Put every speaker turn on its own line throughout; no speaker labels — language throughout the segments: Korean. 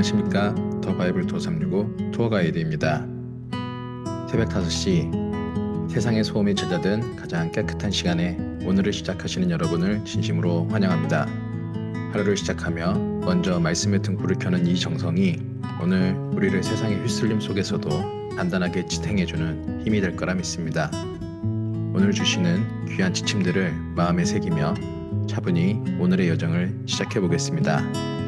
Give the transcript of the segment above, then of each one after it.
안녕하십니까 더 바이블 투어 365 투어 가이드입니다. 새벽 5시 세상의 소음이 잦아든 가장 깨끗한 시간에 오늘을 시작하시는 여러분을 진심으로 환영합니다. 하루를 시작하며 먼저 말씀의 등불을 켜는 이 정성이 오늘 우리를 세상의 휘슬림 속에서도 단단하게 지탱해주는 힘이 될 거라 믿습니다. 오늘 주시는 귀한 지침들을 마음에 새기며 차분히 오늘의 여정을 시작해 보겠습니다.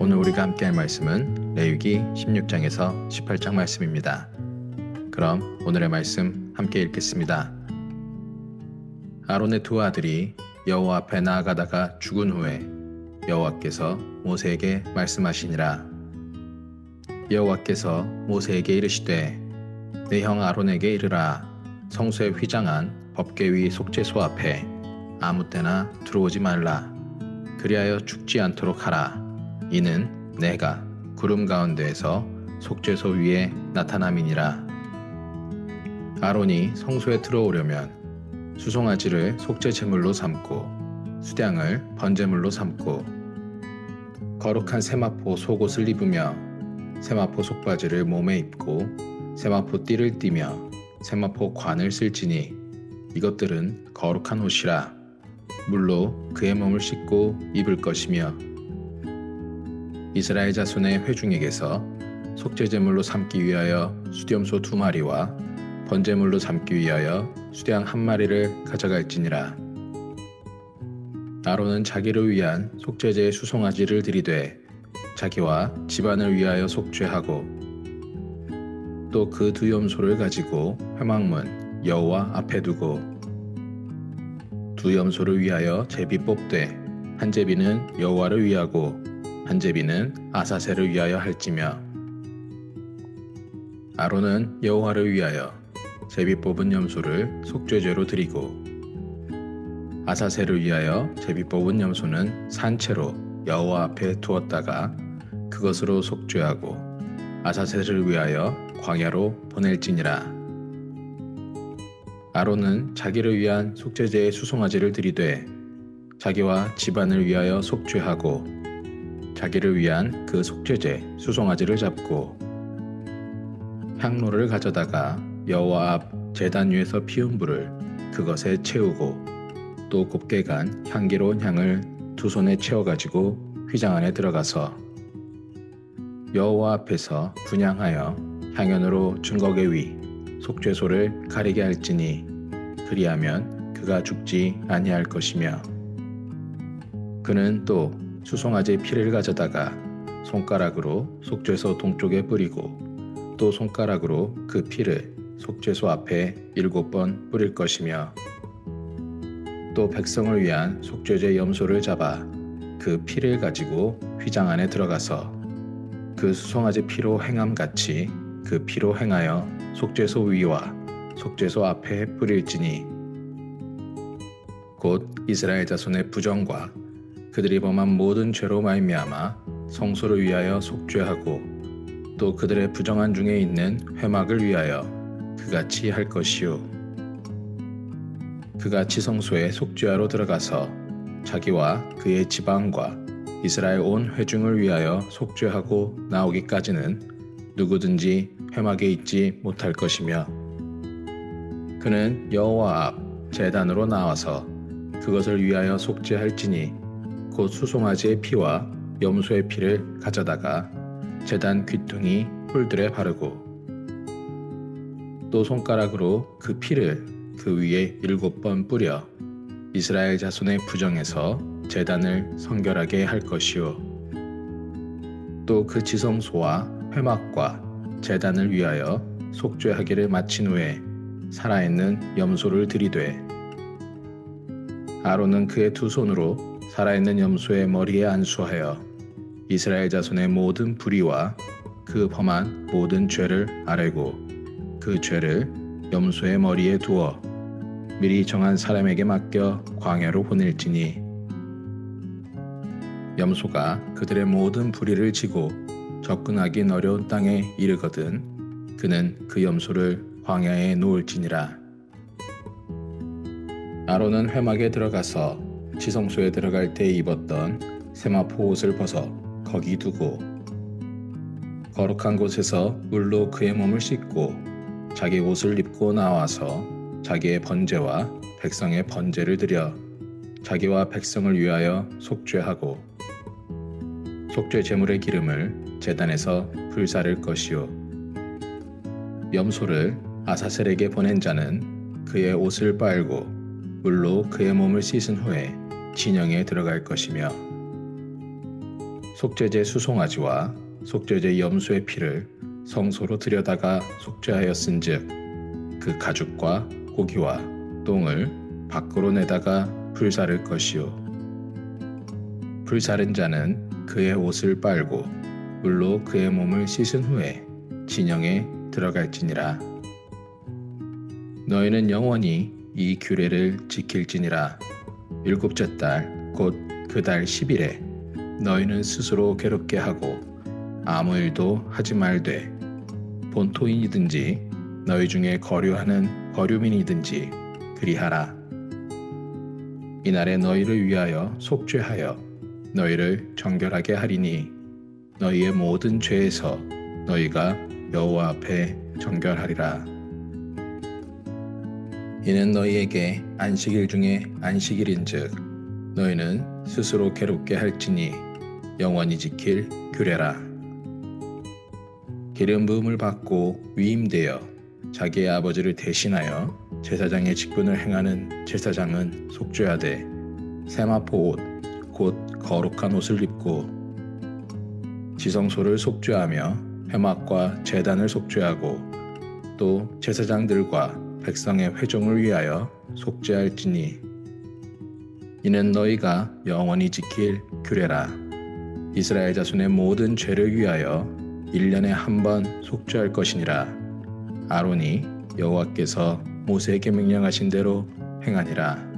오늘 우리가 함께 할 말씀은 레위기 16장에서 18장 말씀입니다. 그럼 오늘의 말씀 함께 읽겠습니다. 아론의 두 아들이 여호와 앞에 나아가다가 죽은 후에 여호와께서 모세에게 말씀하시니라 여호와께서 모세에게 이르시되 내 형 아론에게 이르라 성소에 휘장한 법궤 위 속죄소 앞에 아무 때나 들어오지 말라 그리하여 죽지 않도록 하라 이는 내가 구름 가운데에서 속죄소 위에 나타남이니라. 아론이 성소에 들어오려면 수송아지를 속죄 제물로 삼고 수량을 번제물로 삼고 거룩한 세마포 속옷을 입으며 세마포 속바지를 몸에 입고 세마포 띠를 띠며 세마포 관을 쓸지니 이것들은 거룩한 옷이라. 물로 그의 몸을 씻고 입을 것이며 이스라엘 자손의 회중에게서 속죄제물로 삼기 위하여 수염소 두 마리와 번제물로 삼기 위하여 수량 한 마리를 가져갈지니라. 아론은 자기를 위한 속죄제의 수송아지를 들이되 자기와 집안을 위하여 속죄하고 또 그 두 염소를 가지고 회막문 여호와 앞에 두고 두 염소를 위하여 제비 뽑되 한 제비는 여호와를 위하고 한 제비는 아사셀을 위하여 할지며 아론은 여호와를 위하여 제비 뽑은 염소를 속죄죄로 드리고 아사셀을 위하여 제비 뽑은 염소는 산채로 여호와 앞에 두었다가 그것으로 속죄하고 아사셀을 위하여 광야로 보낼지니라. 아론은 자기를 위한 속죄제의 수송아지를 드리되 자기와 집안을 위하여 속죄하고 자기를 위한 그 속죄제 수송아지를 잡고 향로를 가져다가 여호와 앞 제단 위에서 피운 불을 그것에 채우고 또 곱게 간 향기로운 향을 두 손에 채워 가지고 휘장 안에 들어가서 여호와 앞에서 분양하여 향연으로 증거계 위 속죄소를 가리게 할지니 그리하면 그가 죽지 아니할 것이며 그는 또 수송아지 피를 가져다가 손가락으로 속죄소 동쪽에 뿌리고 또 손가락으로 그 피를 속죄소 앞에 일곱 번 뿌릴 것이며 또 백성을 위한 속죄제 염소를 잡아 그 피를 가지고 휘장 안에 들어가서 그 수송아지 피로 행함같이 그 피로 행하여 속죄소 위와 속죄소 앞에 뿌릴지니 곧 이스라엘 자손의 부정과 그들이 범한 모든 죄로 말미암아 성소를 위하여 속죄하고 또 그들의 부정한 중에 있는 회막을 위하여 그같이 할 것이요. 그같이 성소에 속죄하러 들어가서 자기와 그의 지방과 이스라엘 온 회중을 위하여 속죄하고 나오기까지는 누구든지 회막에 있지 못할 것이며 그는 여호와 앞 제단으로 나와서 그것을 위하여 속죄할지니 곧 수송아지의 피와 염소의 피를 가져다가 제단 귀퉁이 뿔들에 바르고 또 손가락으로 그 피를 그 위에 일곱 번 뿌려 이스라엘 자손의 부정에서 제단을 성결하게 할 것이요. 또 그 지성소와 회막과 제단을 위하여 속죄하기를 마친 후에 살아있는 염소를 들이되 아론은 그의 두 손으로 살아있는 염소의 머리에 안수하여 이스라엘 자손의 모든 불의와 그 범한 모든 죄를 아뢰고 그 죄를 염소의 머리에 두어 미리 정한 사람에게 맡겨 광야로 보낼지니. 염소가 그들의 모든 불의를 지고 접근하기 어려운 땅에 이르거든 그는 그 염소를 광야에 놓을지니라. 아론은 회막에 들어가서 지성소에 들어갈 때 입었던 세마포 옷을 벗어 거기 두고 거룩한 곳에서 물로 그의 몸을 씻고 자기 옷을 입고 나와서 자기의 번제와 백성의 번제를 드려 자기와 백성을 위하여 속죄하고 속죄 제물의 기름을 제단에서 불사를 것이요. 염소를 아사셀에게 보낸 자는 그의 옷을 빨고 물로 그의 몸을 씻은 후에 진영에 들어갈 것이며 속죄제 수송아지와 속죄제 염소의 피를 성소로 들여다가 속죄하였은즉 그 가죽과 고기와 똥을 밖으로 내다가 불사를 것이요. 불사른 자는 그의 옷을 빨고 물로 그의 몸을 씻은 후에 진영에 들어갈지니라. 너희는 영원히 이 규례를 지킬지니라 일곱째 달 곧 그 달 10일에 너희는 스스로 괴롭게 하고 아무 일도 하지 말되 본토인이든지 너희 중에 거류하는 거류민이든지 그리하라. 이날에 너희를 위하여 속죄하여 너희를 정결하게 하리니 너희의 모든 죄에서 너희가 여호와 앞에 정결하리라 이는 너희에게 안식일 중에 안식일인즉 너희는 스스로 괴롭게 할지니 영원히 지킬 규례라. 기름 부음을 받고 위임되어 자기의 아버지를 대신하여 제사장의 직분을 행하는 제사장은 속죄하되 세마포 옷 곧 거룩한 옷을 입고 지성소를 속죄하며 회막과 제단을 속죄하고 또 제사장들과 백성의 회종을 위하여 속죄할지니 이는 너희가 영원히 지킬 규례라. 이스라엘 자손의 모든 죄를 위하여 1년에 한 번 속죄할 것이니라. 아론이 여호와께서 모세에게 명령하신 대로 행하니라.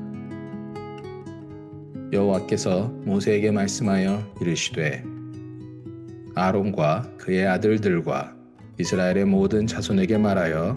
여호와께서 모세에게 말씀하여 이르시되 아론과 그의 아들들과 이스라엘의 모든 자손에게 말하여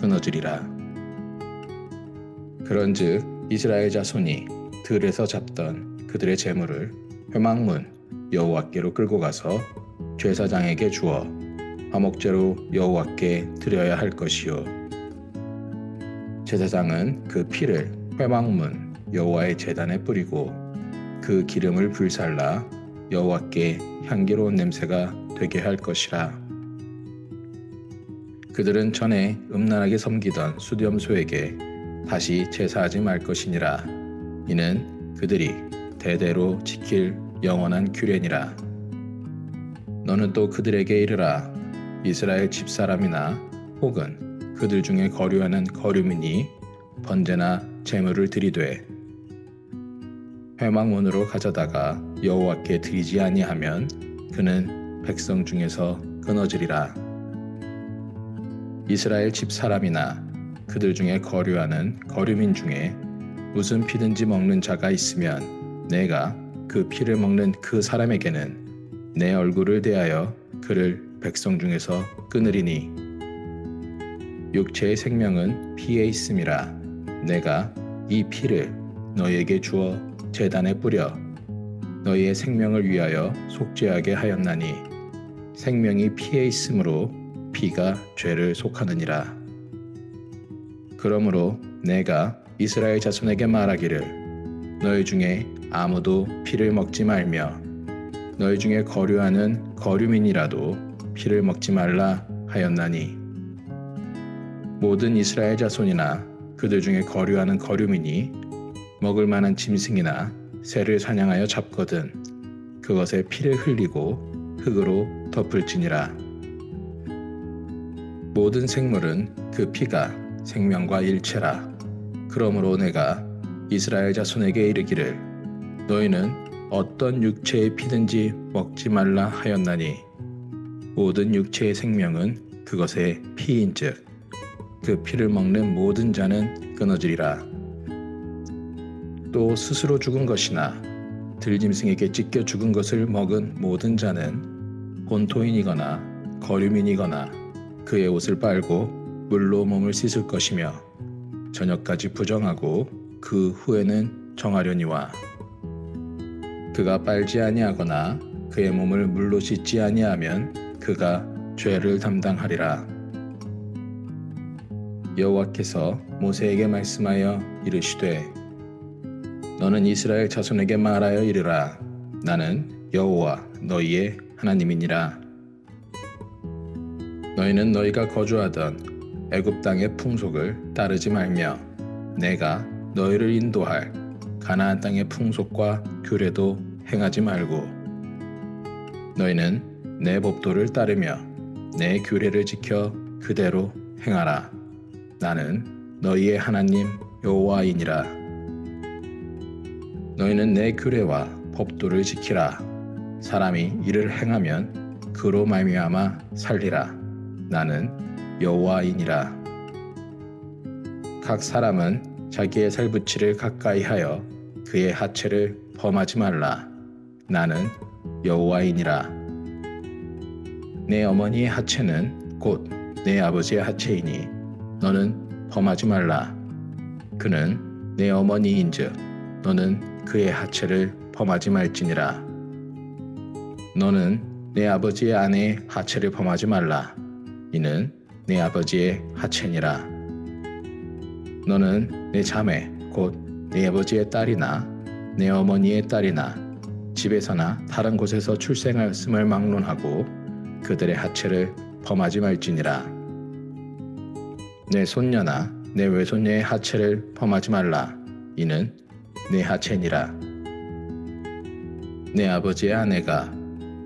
끊어지리라 그런즉 이스라엘 자손이 들에서 잡던 그들의 재물을 회막문 여호와께로 끌고 가서 제사장에게 주어 화목제로 여호와께 드려야 할 것이요 제사장은 그 피를 회막문 여호와의 제단에 뿌리고 그 기름을 불살라 여호와께 향기로운 냄새가 되게 할 것이라. 그들은 전에 음란하게 섬기던 수염소에게 다시 제사하지 말 것이니라. 이는 그들이 대대로 지킬 영원한 규례니라. 너는 또 그들에게 이르라. 이스라엘 집사람이나 혹은 그들 중에 거류하는 거류민이 번제나 제물을 드리되 회막문으로 가져다가 여호와께 드리지 아니하면 그는 백성 중에서 끊어지리라. 이스라엘 집 사람이나 그들 중에 거류하는 거류민 중에 무슨 피든지 먹는 자가 있으면 내가 그 피를 먹는 그 사람에게는 내 얼굴을 대하여 그를 백성 중에서 끊으리니. 육체의 생명은 피에 있음이라 내가 이 피를 너희에게 주어 재단에 뿌려 너희의 생명을 위하여 속죄하게 하였나니. 생명이 피에 있으므로 피가 죄를 속하느니라. 그러므로 내가 이스라엘 자손에게 말하기를 너희 중에 아무도 피를 먹지 말며 너희 중에 거류하는 거류민이라도 피를 먹지 말라 하였나니 모든 이스라엘 자손이나 그들 중에 거류하는 거류민이 먹을 만한 짐승이나 새를 사냥하여 잡거든 그것에 피를 흘리고 흙으로 덮을지니라 모든 생물은 그 피가 생명과 일체라 그러므로 내가 이스라엘 자손에게 이르기를 너희는 어떤 육체의 피든지 먹지 말라 하였나니 모든 육체의 생명은 그것의 피인즉 그 피를 먹는 모든 자는 끊어지리라. 또 스스로 죽은 것이나 들짐승에게 찢겨 죽은 것을 먹은 모든 자는 본토인이거나 거류민이거나 그의 옷을 빨고 물로 몸을 씻을 것이며 저녁까지 부정하고 그 후에는 정하려니와 그가 빨지 아니하거나 그의 몸을 물로 씻지 아니하면 그가 죄를 담당하리라. 여호와께서 모세에게 말씀하여 이르시되 너는 이스라엘 자손에게 말하여 이르라 나는 여호와 너희의 하나님이니라 너희는 너희가 거주하던 애굽 땅의 풍속을 따르지 말며 내가 너희를 인도할 가나안 땅의 풍속과 규례도 행하지 말고 너희는 내 법도를 따르며 내 규례를 지켜 그대로 행하라. 나는 너희의 하나님 여호와이니라. 너희는 내 규례와 법도를 지키라. 사람이 이를 행하면 그로 말미암아 살리라 나는 여호와이니라. 각 사람은 자기의 살붙이를 가까이 하여 그의 하체를 범하지 말라. 나는 여호와이니라. 내 어머니의 하체는 곧 내 아버지의 하체이니 너는 범하지 말라. 그는 내 어머니인즉 너는 그의 하체를 범하지 말지니라. 너는 내 아버지의 아내의 하체를 범하지 말라 이는 내 아버지의 하체니라. 너는 내 자매 곧내 아버지의 딸이나 내 어머니의 딸이나 집에서나 다른 곳에서 출생하였음을 막론하고 그들의 하체를 범하지 말지니라. 내 손녀나 내 외손녀의 하체를 범하지 말라. 이는 내 하체니라. 내 아버지의 아내가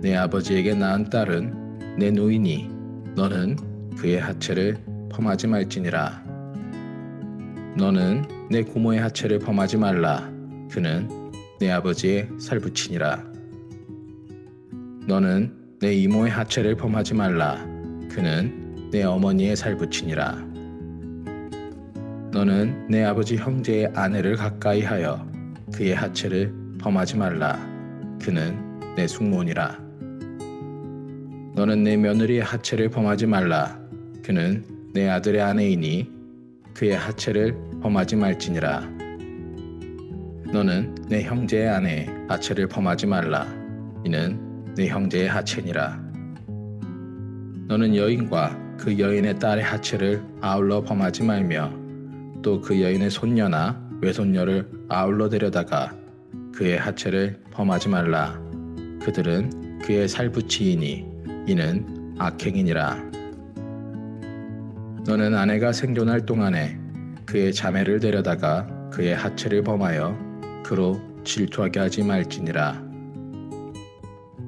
내 아버지에게 낳은 딸은 내 노인이 너는 그의 하체를 범하지 말지니라. 너는 내 고모의 하체를 범하지 말라. 그는 내 아버지의 살붙이니라. 너는 내 이모의 하체를 범하지 말라. 그는 내 어머니의 살붙이니라. 너는 내 아버지 형제의 아내를 가까이 하여 그의 하체를 범하지 말라. 그는 내 숙모니라 너는 내 며느리의 하체를 범하지 말라. 그는 내 아들의 아내이니 그의 하체를 범하지 말지니라. 너는 내 형제의 아내의 하체를 범하지 말라. 이는 내 형제의 하체니라. 너는 여인과 그 여인의 딸의 하체를 아울러 범하지 말며 또 그 여인의 손녀나 외손녀를 아울러 데려다가 그의 하체를 범하지 말라. 그들은 그의 살붙이이니 이는 악행이니라. 너는 아내가 생존할 동안에 그의 자매를 데려다가 그의 하체를 범하여 그로 질투하게 하지 말지니라.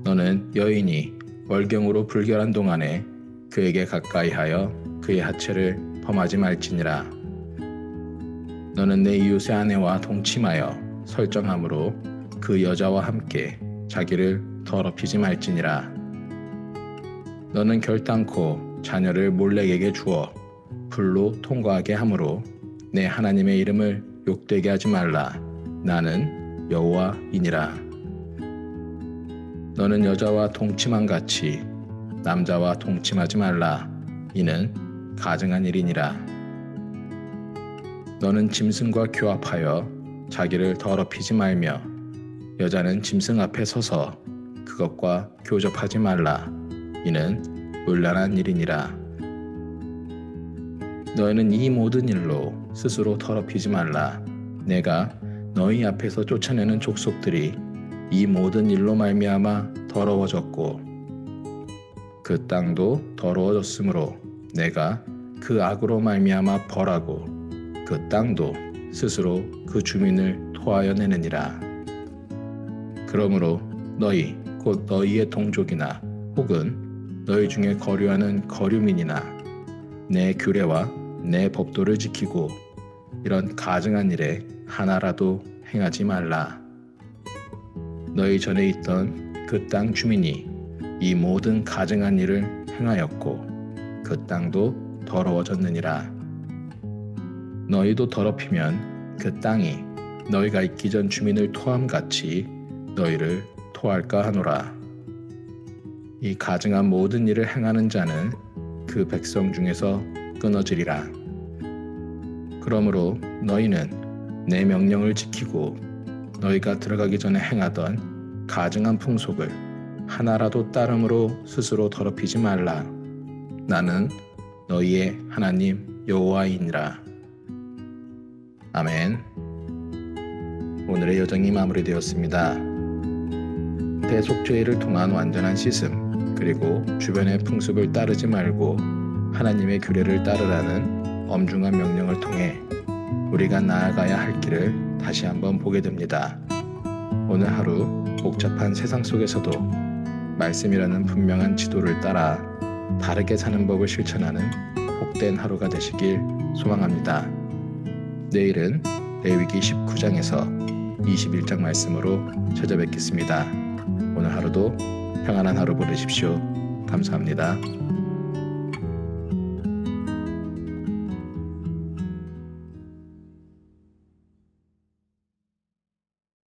너는 여인이 월경으로 불결한 동안에 그에게 가까이 하여 그의 하체를 범하지 말지니라. 너는 내 이웃의 아내와 동침하여 설정함으로 그 여자와 함께 자기를 더럽히지 말지니라 너는 결단코 자녀를 몰렉에게 주어 불로 통과하게 하므로 내 하나님의 이름을 욕되게 하지 말라. 나는 여호와이니라. 너는 여자와 동침한 같이 남자와 동침하지 말라. 이는 가증한 일이니라. 너는 짐승과 교합하여 자기를 더럽히지 말며 여자는 짐승 앞에 서서 그것과 교접하지 말라 이는 물란한 일이니라. 너희는 이 모든 일로 스스로 더럽히지 말라. 내가 너희 앞에서 쫓아내는 족속들이 이 모든 일로 말미암아 더러워졌고 그 땅도 더러워졌으므로 내가 그 악으로 말미암아 벌하고 그 땅도 스스로 그 주민을 토하여 내느니라. 그러므로 너희 곧 너희의 동족이나 혹은 너희 중에 거류하는 거류민이나 내 규례와 내 법도를 지키고 이런 가증한 일에 하나라도 행하지 말라. 너희 전에 있던 그 땅 주민이 이 모든 가증한 일을 행하였고 그 땅도 더러워졌느니라 너희도 더럽히면 그 땅이 너희가 있기 전 주민을 토함 같이 너희를 토할까 하노라 이 가증한 모든 일을 행하는 자는 그 백성 중에서 끊어지리라 그러므로 너희는 내 명령을 지키고 너희가 들어가기 전에 행하던 가증한 풍속을 하나라도 따름으로 스스로 더럽히지 말라. 나는 너희의 하나님 여호와이니라. 아멘. 오늘의 여정이 마무리되었습니다. 대속죄를 통한 완전한 씻음, 그리고 주변의 풍습을 따르지 말고 하나님의 규례를 따르라는 엄중한 명령을 통해 우리가 나아가야 할 길을 다시 한번 보게 됩니다. 오늘 하루 복잡한 세상 속에서도 말씀이라는 분명한 지도를 따라 다르게 사는 법을 실천하는 복된 하루가 되시길 소망합니다. 내일은 레위기 19장에서 21장 말씀으로 찾아뵙겠습니다. 오늘 하루도 평안한 하루 보내십시오. 감사합니다.